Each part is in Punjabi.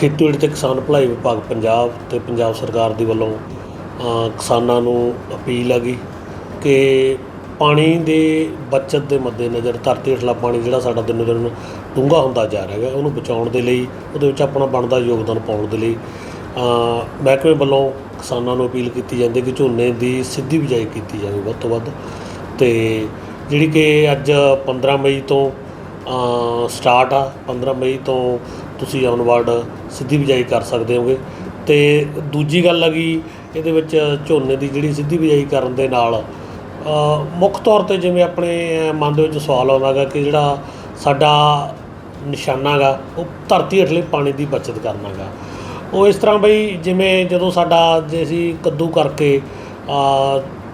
ਖੇਤੀਬਾੜੀ ਤੇ ਕਿਸਾਨ ਭਲਾਈ ਵਿਭਾਗ ਪੰਜਾਬ ਤੇ ਪੰਜਾਬ ਸਰਕਾਰ ਦੀ ਵੱਲੋਂ ਕਿਸਾਨਾਂ ਨੂੰ ਅਪੀਲ ਹੈਗੀ ਕਿ ਪਾਣੀ ਦੇ ਬਚਤ ਦੇ ਮੱਦੇਨਜ਼ਰ ਧਰਤੀ ਹੇਠਲਾ ਪਾਣੀ ਜਿਹੜਾ ਸਾਡਾ ਦਿਨੋ ਦਿਨ ਡੂੰਘਾ ਹੁੰਦਾ ਜਾ ਰਿਹਾ ਹੈ ਉਹਨੂੰ ਬਚਾਉਣ ਦੇ ਲਈ, ਉਹਦੇ ਵਿੱਚ ਆਪਣਾ ਬਣਦਾ ਯੋਗਦਾਨ ਪਾਉਣ ਦੇ ਲਈ ਮਹਿਕਮੇ ਵੱਲੋਂ ਕਿਸਾਨਾਂ ਨੂੰ ਅਪੀਲ ਕੀਤੀ ਜਾਂਦੀ ਕਿ ਝੋਨੇ ਦੀ ਸਿੱਧੀ ਬਿਜਾਈ ਕੀਤੀ ਜਾਵੇ ਵੱਧ ਤੋਂ ਵੱਧ। ਤੇ ਜਿਹੜੀ ਕਿ ਅੱਜ 15 ਮਈ ਤੋਂ ਸਟਾਰਟ ਆ 15 ਮਈ ਤੋਂ ਤੁਸੀਂ ਔਨਵਰਡ ਸਿੱਧੀ ਬਿਜਾਈ ਕਰ ਸਕਦੇ ਹੋਗੇ। ਤੇ ਦੂਜੀ ਗੱਲ ਹੈਗੀ ਇਹਦੇ ਵਿੱਚ ਝੋਨੇ ਦੀ ਜਿਹੜੀ ਸਿੱਧੀ ਬਿਜਾਈ ਕਰਨ ਦੇ ਨਾਲ ਮੁੱਖ ਤੌਰ ਤੇ ਜਿਵੇਂ ਆਪਣੇ ਮਨ ਦੇ ਵਿੱਚ ਸਵਾਲ ਆਉਂਦਾ ਗਾ ਕਿ ਜਿਹੜਾ ਸਾਡਾ ਨਿਸ਼ਾਨਾ ਗਾ, ਉਹ ਧਰਤੀ ਹੇਠਲੇ ਪਾਣੀ ਦੀ ਬਚਤ ਕਰਨਾ ਗਾ ਉਹ ਇਸ ਤਰ੍ਹਾਂ ਬਈ ਜਿਵੇਂ ਜਦੋਂ ਸਾਡਾ ਜੇ ਅਸੀਂ ਕੱਦੂ ਕਰਕੇ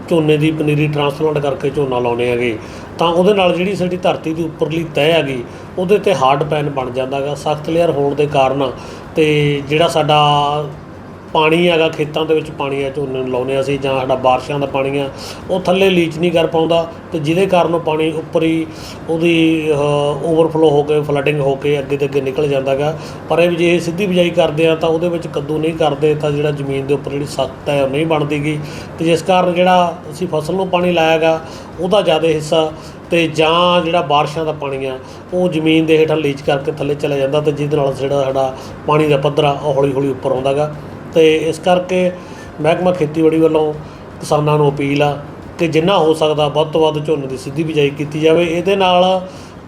ਝੋਨੇ ਦੀ ਪਨੀਰੀ ਟ੍ਰਾਂਸਪਲਾਂਟ ਕਰਕੇ ਝੋਨਾ ਲਾਉਣੇ ਹੈਗੇ, ਤਾਂ ਉਹਦੇ ਨਾਲ ਜਿਹੜੀ ਸਾਡੀ ਧਰਤੀ ਦੀ ਉੱਪਰਲੀ ਤਹਿ ਹੈਗੀ ਉਹਦੇ ਤੇ ਹਾਰਡ ਪੈਨ ਬਣ ਜਾਂਦਾ ਗਾ ਸਖਤ ਲੇਅਰ ਹੋਣ ਦੇ ਕਾਰਨ ਤੇ ਜਿਹੜਾ ਸਾਡਾ ਪਾਣੀ ਹੈਗਾ, ਖੇਤਾਂ ਦੇ ਵਿੱਚ ਪਾਣੀ ਆ ਝੋਨੇ ਨੂੰ ਲਾਉਨੇ ਅਸੀਂ ਜਾਂ ਸਾਡਾ ਬਾਰਿਸ਼ਾਂ ਦਾ ਪਾਣੀ ਆ ਉਹ ਥੱਲੇ ਲੀਚ ਨਹੀਂ ਕਰ ਪਾਉਂਦਾ ਤੇ ਜਿਹਦੇ ਕਾਰਨ ਉਹ ਪਾਣੀ ਉੱਪਰ ਹੀ ਉਹਦੀ ਓਵਰਫਲੋ ਹੋ ਕੇ ਫਲੱਡਿੰਗ ਹੋ ਕੇ ਅੱਗੇ ਤੇ ਅੱਗੇ ਨਿਕਲ ਜਾਂਦਾਗਾ ਪਰ ਇਹ ਜੇ ਸਿੱਧੀ ਬਿਜਾਈ ਕਰਦੇ ਆ ਤਾਂ ਉਹਦੇ ਵਿੱਚ ਕੱਦੂ ਨਹੀਂ ਕਰਦੇ, ਤਾਂ ਜਿਹੜਾ ਜ਼ਮੀਨ ਦੇ ਉੱਪਰ ਜਿਹੜੀ ਸਖਤ ਹੈ ਉਹ ਨਹੀਂ ਬਣਦੀਗੀ ਤੇ ਜਿਸ ਕਾਰਨ ਜਿਹੜਾ ਅਸੀਂ ਫਸਲ ਨੂੰ ਪਾਣੀ ਲਾਇਆਗਾ ਉਹਦਾ ਜ਼ਿਆਦਾ ਹਿੱਸਾ ਤੇ ਜਾਂ ਜਿਹੜਾ ਬਾਰਿਸ਼ਾਂ ਦਾ ਪਾਣੀ ਆ, ਉਹ ਜ਼ਮੀਨ ਦੇ ਹੇਠਾਂ ਲੀਚ ਕਰਕੇ ਥੱਲੇ ਚਲਾ ਜਾਂਦਾ ਤੇ ਜਿਹਦੇ ਨਾਲ ਜਿਹੜਾ ਸਾਡਾ ਪਾਣੀ ਦਾ ਪੱਧਰ ਆ, ਉਹ ਹੌਲੀ ਹੌਲੀ ਉੱਪਰ ਆਉਂਦਾਗਾ ਤੇ ਇਸ ਕਰਕੇ ਮਹਿਕਮਾ ਖੇਤੀਬਾੜੀ ਵੱਲੋਂ ਕਿਸਾਨਾਂ ਨੂੰ ਅਪੀਲ ਆ ਕਿ ਜਿੰਨਾ ਹੋ ਸਕਦਾ ਵੱਧ ਤੋਂ ਵੱਧ ਝੋਨੇ ਦੀ ਸਿੱਧੀ ਬਿਜਾਈ ਕੀਤੀ ਜਾਵੇ। ਇਹਦੇ ਨਾਲ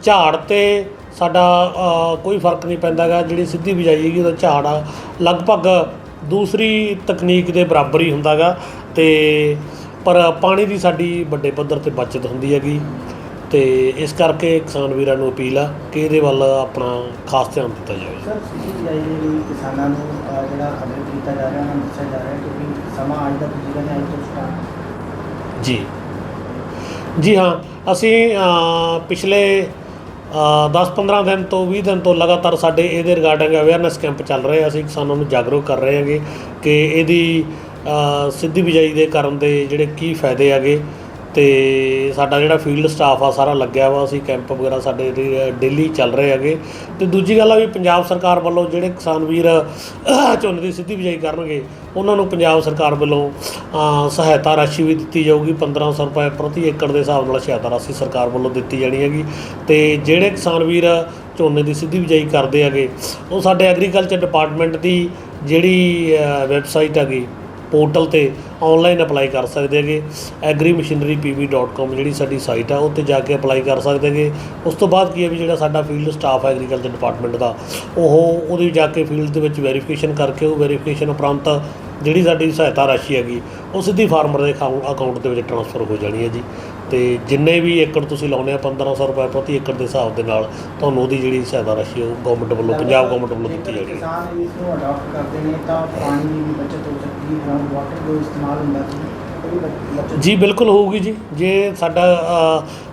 ਝਾੜ ਤੇ ਸਾਡਾ ਕੋਈ ਫ਼ਰਕ ਨਹੀਂ ਪੈਂਦਾਗਾ ਜਿਹੜੀ ਸਿੱਧੀ ਬਿਜਾਈ ਹੈਗੀ ਉਹਦਾ ਝਾੜ ਆ। ਲਗਭਗ ਦੂਸਰੀ ਤਕਨੀਕ ਦੇ ਬਰਾਬਰ ਹੀ ਹੁੰਦਾਗਾ ਤੇ ਪਰ ਪਾਣੀ ਦੀ ਸਾਡੀ ਵੱਡੇ ਪੱਧਰ ਤੇ ਬਚਤ ਹੁੰਦੀ ਹੈਗੀ। ਤੇ ਇਸ ਕਰਕੇ ਕਿਸਾਨ ਵੀਰਾਂ ਨੂੰ ਅਪੀਲ ਆ ਕਿ ਇਹਦੇ ਵੱਲ ਆਪਣਾ ਖਾਸ ਧਿਆਨ ਦਿੱਤਾ ਜਾਵੇ। ਸਰ ਸਿੱਧੀ ਬਿਜਾਈ ਦੇ ਲਈ ਕਿਸਾਨਾਂ ਨੂੰ ਅਹ, ਜਿਹੜਾ ਖਬਰ ਕੀਤਾ ਜਾ ਰਿਹਾ ਉਹਨਾਂ ਨੂੰ ਦੱਸਿਆ ਜਾ ਰਿਹਾ ਕਿ ਸਮਾਂ ਅੱਜ ਦਾ ਪੁੱਜੇਗਾ ਜਾਂ ਅੱਜ ਤੋਂ ਸਟਾਰਟ। ਜੀ। ਜੀ ਹਾਂ ਅਸੀਂ ਅ, ਪਿਛਲੇ 10-15 ਦਿਨ ਤੋਂ 20 ਦਿਨ ਤੋਂ ਲਗਾਤਾਰ ਸਾਡੇ ਇਹਦੇ ਰਿਗਾਰਡਿੰਗ ਅਵੇਅਰਨੈਸ ਕੈਂਪ ਚੱਲ ਰਹੇ ਆ। ਅਸੀਂ ਕਿਸਾਨਾਂ ਨੂੰ ਜਾਗਰੂਕ ਕਰ ਰਹੇ ਹਾਂਗੇ ਕਿ ਇਹਦੀ ਅ, ਸਿੱਧੀ ਬਿਜਾਈ ਦੇ ਕਰਨ ਦੇ ਜਿਹੜੇ ਕੀ ਫਾਇਦੇ ਹੈਗੇ। ਤੇ ਸਾਡਾ ਜਿਹੜਾ ਫੀਲਡ ਸਟਾਫ ਆ, ਸਾਰਾ ਲੱਗਿਆ ਵਾ, ਅਸੀਂ ਕੈਂਪ ਵਗੈਰਾ ਸਾਡੇ ਡੇਲੀ ਚੱਲ ਰਹੇ ਹੈਗੇ। ਤੇ ਦੂਜੀ ਗੱਲ ਆ ਵੀ ਪੰਜਾਬ ਸਰਕਾਰ ਵੱਲੋਂ ਜਿਹੜੇ ਕਿਸਾਨ ਵੀਰ ਝੋਨੇ ਦੀ ਸਿੱਧੀ ਬਿਜਾਈ ਕਰਨਗੇ, ਉਹਨਾਂ ਨੂੰ ਪੰਜਾਬ ਸਰਕਾਰ ਵੱਲੋਂ ਸਹਾਇਤਾ ਰਾਸ਼ੀ ਵੀ ਦਿੱਤੀ ਜਾਊਗੀ 1500 ਰੁਪਏ ਪ੍ਰਤੀ ਏਕੜ ਦੇ ਹਿਸਾਬ ਨਾਲ ਸਹਾਇਤਾ ਰਾਸ਼ੀ ਸਰਕਾਰ ਵੱਲੋਂ ਦਿੱਤੀ ਜਾਣੀ ਹੈਗੀ। ਤੇ ਜਿਹੜੇ ਕਿਸਾਨ ਵੀਰ ਝੋਨੇ ਦੀ ਸਿੱਧੀ ਬਿਜਾਈ ਕਰਦੇ ਹੈਗੇ, ਉਹ ਸਾਡੇ ਐਗਰੀਕਲਚਰ ਡਿਪਾਰਟਮੈਂਟ ਦੀ ਜਿਹੜੀ ਵੈਬਸਾਈਟ ਹੈਗੀ ਪੋਰਟਲ ਤੇ ਆਨਲਾਈਨ ਅਪਲਾਈ ਕਰ ਸਕਦੇ ਹੈਗੇ। Agrimachinerypv.com ਜਿਹੜੀ ਸਾਡੀ ਸਾਈਟ ਆ ਉੱਤੇ ਜਾ ਕੇ ਅਪਲਾਈ ਕਰ ਸਕਦੇ ਹੈਗੇ। ਉਸ ਤੋਂ ਬਾਅਦ ਕੀ ਹੈ ਵੀ ਜਿਹੜਾ ਸਾਡਾ ਫੀਲਡ ਸਟਾਫ ਹੈ ਐਗਰੀਕਲਚਰ ਡਿਪਾਰਟਮੈਂਟ ਦਾ, ਉਹ ਉਹਦੀ ਜਾ ਕੇ ਫੀਲਡ ਦੇ ਵਿੱਚ ਵੈਰੀਫਿਕੇਸ਼ਨ ਕਰਕੇ ਉਹ ਵੈਰੀਫਿਕੇਸ਼ਨ ਉਪਰੰਤ ਜਿਹੜੀ ਸਾਡੀ ਸਹਾਇਤਾ ਰਾਸ਼ੀ ਹੈਗੀ, ਉਹ ਸਿੱਧੀ ਫਾਰਮਰ ਦੇ ਅਕਾਊਂਟ ਦੇ ਵਿੱਚ ਟ੍ਰਾਂਸਫਰ ਹੋ ਜਾਣੀ ਹੈ ਜੀ। ਤੇ ਜਿੰਨੇ ਵੀ ਏਕੜ ਤੁਸੀਂ ਲਾਉਨੇ ਆ 1500 ਰੁਪਏ ਪ੍ਰਤੀ ਏਕੜ ਦੇ ਹਿਸਾਬ ਦੇ ਨਾਲ ਤੁਹਾਨੂੰ ਉਹਦੀ ਜਿਹੜੀ ਸਹਾਇਤਾ ਰਾਸ਼ੀ ਉਹ ਗਵਰਨਮੈਂਟ ਵੱਲੋਂ ਪੰਜਾਬ ਗਵਰਨਮੈਂਟ ਵੱਲੋਂ ਦਿੱਤੀ ਹੈ ਕਿਸਾਨ ਇਸ ਨੂੰ ਅਡਾਪਟ ਕਰਦੇ ਨੇ ਤਾਂ ਪਾਣੀ ਦੀ ਬਚਤ ਹੋ ਸਕਦੀ ਹੈ ਗਰਾਊਂਡ ਵਾਟਰ ਜੋ ਇਸਤੇਮਾਲ ਹੁੰਦਾ ਜੀ ਬਿਲਕੁਲ ਹੋਊਗੀ ਜੀ। ਜੇ ਸਾਡਾ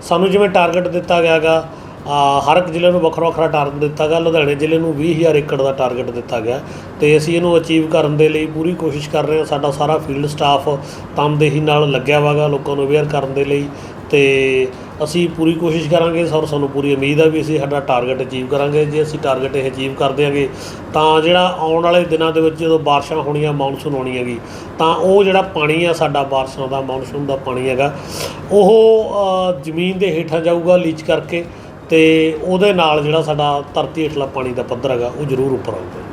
ਸਾਨੂੰ ਜਿਵੇਂ ਟਾਰਗੇਟ ਦਿੱਤਾ ਗਿਆ ਗਾ ਅ, ਹਰ ਇੱਕ ਜ਼ਿਲ੍ਹੇ ਨੂੰ ਵੱਖਰਾ ਵੱਖਰਾ ਟਾਰਗੇਟ ਦਿੱਤਾ ਗਿਆ। ਲੁਧਿਆਣੇ ਜ਼ਿਲ੍ਹੇ ਨੂੰ 20000 ਏਕੜ ਦਾ ਟਾਰਗੇਟ ਦਿੱਤਾ ਗਿਆ। ਤੇ ਅਸੀਂ ਇਹਨੂੰ ਅਚੀਵ ਕਰਨ ਦੇ ਲਈ ਪੂਰੀ ਕੋਸ਼ਿਸ਼ ਕਰ ਰਹੇ ਹਾਂ। ਸਾਡਾ ਸਾਰਾ ਫੀਲਡ ਸਟਾਫ ਤਨਦੇਹੀ ਨਾਲ ਲੱਗਿਆ ਵਾਗਾ ਲੋਕਾਂ ਨੂੰ ਅਵੇਅਰ ਕਰਨ ਦੇ ਲਈ। ਤੇ ਅਸੀਂ ਪੂਰੀ ਕੋਸ਼ਿਸ਼ ਕਰਾਂਗੇ ਸਰ ਸਾਨੂੰ ਪੂਰੀ ਉਮੀਦ ਆ ਵੀ ਅਸੀਂ ਸਾਡਾ ਟਾਰਗੇਟ ਅਚੀਵ ਕਰਾਂਗੇ। ਜੇ ਅਸੀਂ ਟਾਰਗੇਟ ਇਹ ਅਚੀਵ ਕਰ ਦਿਆਂਗੇ, ਤਾਂ ਜਿਹੜਾ ਆਉਣ ਵਾਲੇ ਦਿਨਾਂ ਦੇ ਵਿੱਚ ਜਦੋਂ ਬਾਰਿਸ਼ਾਂ ਹੋਣੀਆਂ ਮੌਨਸੂਨ ਆਉਣੀ ਹੈਗੀ, ਤਾਂ ਉਹ ਜਿਹੜਾ ਪਾਣੀ ਆ ਸਾਡਾ ਬਾਰਿਸ਼ਾਂ ਦਾ ਮੌਨਸੂਨ ਦਾ ਪਾਣੀ ਹੈਗਾ, ਉਹ ਜ਼ਮੀਨ ਦੇ ਹੇਠਾਂ ਜਾਊਗਾ ਲੀਚ ਕਰਕੇ। ਤੇ ਉਹਦੇ ਨਾਲ ਜਿਹੜਾ ਸਾਡਾ ਧਰਤੀ ਹੇਠਲਾ ਪਾਣੀ ਦਾ ਪੱਧਰ ਹੈਗਾ, ਉਹ ਜ਼ਰੂਰ ਉੱਪਰ ਆਊਗਾ।